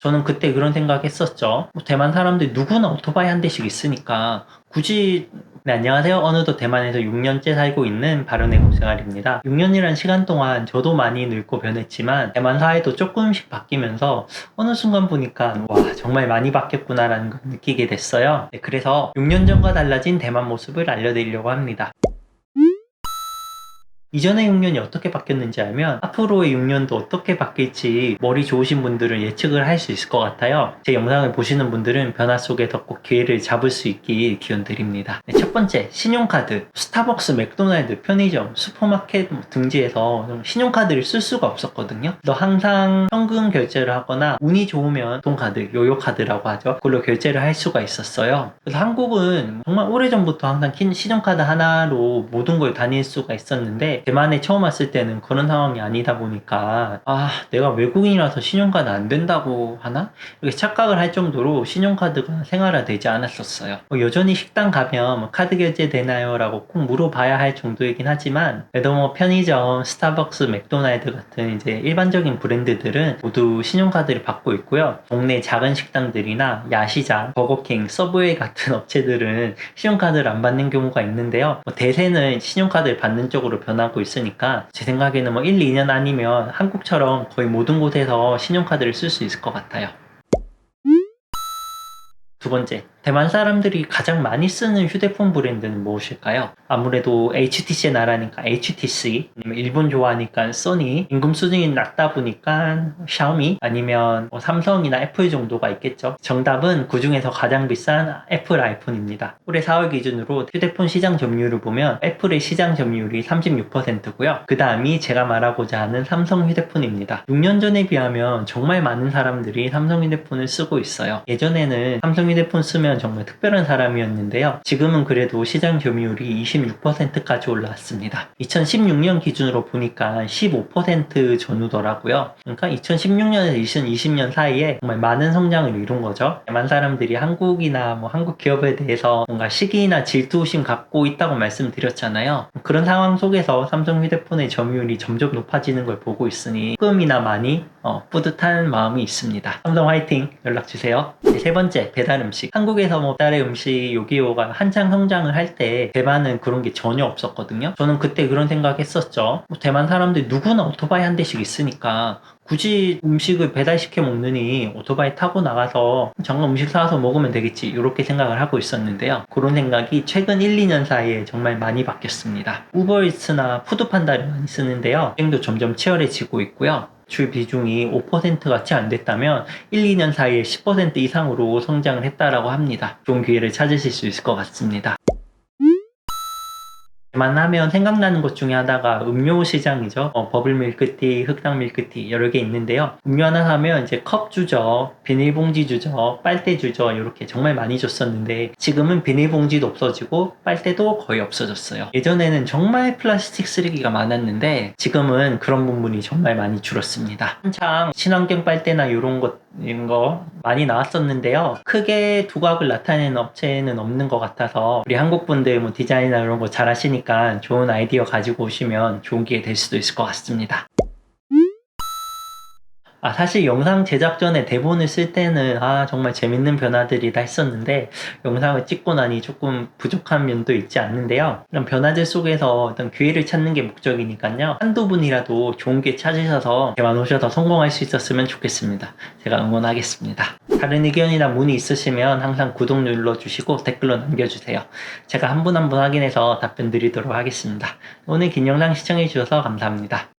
저는 그때 그런 생각했었죠. 뭐 대만 사람들 누구나 오토바이 한 대씩 있으니까 굳이 네, 안녕하세요. 어느덧 대만에서 6년째 살고 있는 바른의 고생활입니다. 6년이란 시간 동안 저도 많이 늙고 변했지만 대만 사회도 조금씩 바뀌면서 어느 순간 보니까 와 정말 많이 바뀌었구나라는 걸 느끼게 됐어요. 네, 그래서 6년 전과 달라진 대만 모습을 알려드리려고 합니다. 이전의 6년이 어떻게 바뀌었는지 알면 앞으로의 6년도 어떻게 바뀔지 머리 좋으신 분들은 예측을 할 수 있을 것 같아요. 제 영상을 보시는 분들은 변화 속에서 꼭 기회를 잡을 수 있길 기원 드립니다. 네, 첫 번째, 신용카드. 스타벅스, 맥도날드, 편의점, 슈퍼마켓 등지에서 신용카드를 쓸 수가 없었거든요. 너 항상 현금 결제를 하거나 운이 좋으면 돈카드, 요요카드라고 하죠. 그걸로 결제를 할 수가 있었어요. 그래서 한국은 정말 오래전부터 항상 신용카드 하나로 모든 걸 다닐 수가 있었는데 대만에 처음 왔을 때는 그런 상황이 아니다 보니까 아 내가 외국인이라서 신용카드 안 된다고 하나? 이렇게 착각을 할 정도로 신용카드가 생활화되지 않았었어요. 뭐 여전히 식당 가면 뭐 카드 결제 되나요? 라고 꼭 물어봐야 할 정도이긴 하지만 그래도 뭐 편의점, 스타벅스, 맥도날드 같은 이제 일반적인 브랜드들은 모두 신용카드를 받고 있고요. 동네 작은 식당들이나 야시장, 버거킹, 서브웨이 같은 업체들은 신용카드를 안 받는 경우가 있는데요. 뭐 대세는 신용카드를 받는 쪽으로 변 하고 있으니까 제 생각에는 뭐 1, 2년 아니면 한국처럼 거의 모든 곳에서 신용카드를 쓸 수 있을 것 같아요. 두 번째, 대만 사람들이 가장 많이 쓰는 휴대폰 브랜드는 무엇일까요? 아무래도 HTC의 나라니까 HTC, 아니면 일본 좋아하니까 소니, 임금 수준이 낮다 보니까 샤오미, 아니면 뭐 삼성이나 애플 정도가 있겠죠. 정답은 그 중에서 가장 비싼 애플 아이폰입니다. 올해 4월 기준으로 휴대폰 시장 점유율을 보면 애플의 시장 점유율이 36%고요. 그 다음이 제가 말하고자 하는 삼성 휴대폰입니다. 6년 전에 비하면 정말 많은 사람들이 삼성 휴대폰을 쓰고 있어요. 예전에는 삼성 휴대폰 쓰면 정말 특별한 사람이었는데요. 지금은 그래도 시장 점유율이 26%까지 올라왔습니다. 2016년 기준으로 보니까 15% 전후더라고요. 그러니까 2016년에서 2020년 사이에 정말 많은 성장을 이룬 거죠. 많은 사람들이 한국이나 뭐 한국 기업에 대해서 뭔가 시기나 질투심 갖고 있다고 말씀드렸잖아요. 그런 상황 속에서 삼성 휴대폰의 점유율이 점점 높아지는 걸 보고 있으니 조금이나 많이 어, 뿌듯한 마음이 있습니다. 삼성 화이팅 연락 주세요. 네, 세 번째 배달 음식. 한국 에서 뭐 배달의 음식 요기요가 한창 성장을 할 때 대만은 그런 게 전혀 없었거든요. 저는 그때 그런 생각했었죠. 뭐 대만 사람들 누구나 오토바이 한 대씩 있으니까 굳이 음식을 배달시켜 먹느니 오토바이 타고 나가서 잠깐 음식 사와서 먹으면 되겠지 이렇게 생각을 하고 있었는데요 그런 생각이 최근 1, 2년 사이에 정말 많이 바뀌었습니다 우버이츠나 푸드판다를 많이 쓰는데요 경쟁도 점점 치열해지고 있고요 출 비중이 5%가 채안 됐다면 1, 2년 사이에 10% 이상으로 성장을 했다라고 합니다. 좋은 기회를 찾으실 수 있을 것 같습니다 만하면 생각나는 것 중에 하나가 음료 시장이죠. 어, 버블 밀크티, 흑당 밀크티 여러 개 있는데요. 음료 하나 사면 이제 컵 주죠, 비닐봉지 주죠, 빨대 주죠. 이렇게 정말 많이 줬었는데 지금은 비닐봉지도 없어지고 빨대도 거의 없어졌어요. 예전에는 정말 플라스틱 쓰레기가 많았는데 지금은 그런 부분이 정말 많이 줄었습니다. 한창 친환경 빨대나 이런 것 이런 거 많이 나왔었는데요. 크게 두각을 나타내는 업체는 없는 것 같아서 우리 한국 분들 뭐 디자인이나 이런 거 잘 하시니까 좋은 아이디어 가지고 오시면 좋은 기회 될 수도 있을 것 같습니다. 아, 사실 영상 제작 전에 대본을 쓸 때는 아, 정말 재밌는 변화들이다 했었는데 영상을 찍고 나니 조금 부족한 면도 있지 않는데요. 이런 변화들 속에서 어떤 기회를 찾는 게 목적이니까요. 한두 분이라도 좋은 기회 찾으셔서 대만 오셔서 성공할 수 있었으면 좋겠습니다. 제가 응원하겠습니다. 다른 의견이나 문의 있으시면 항상 구독 눌러주시고 댓글로 남겨주세요. 제가 한 분 한분 확인해서 답변 드리도록 하겠습니다. 오늘 긴 영상 시청해주셔서 감사합니다.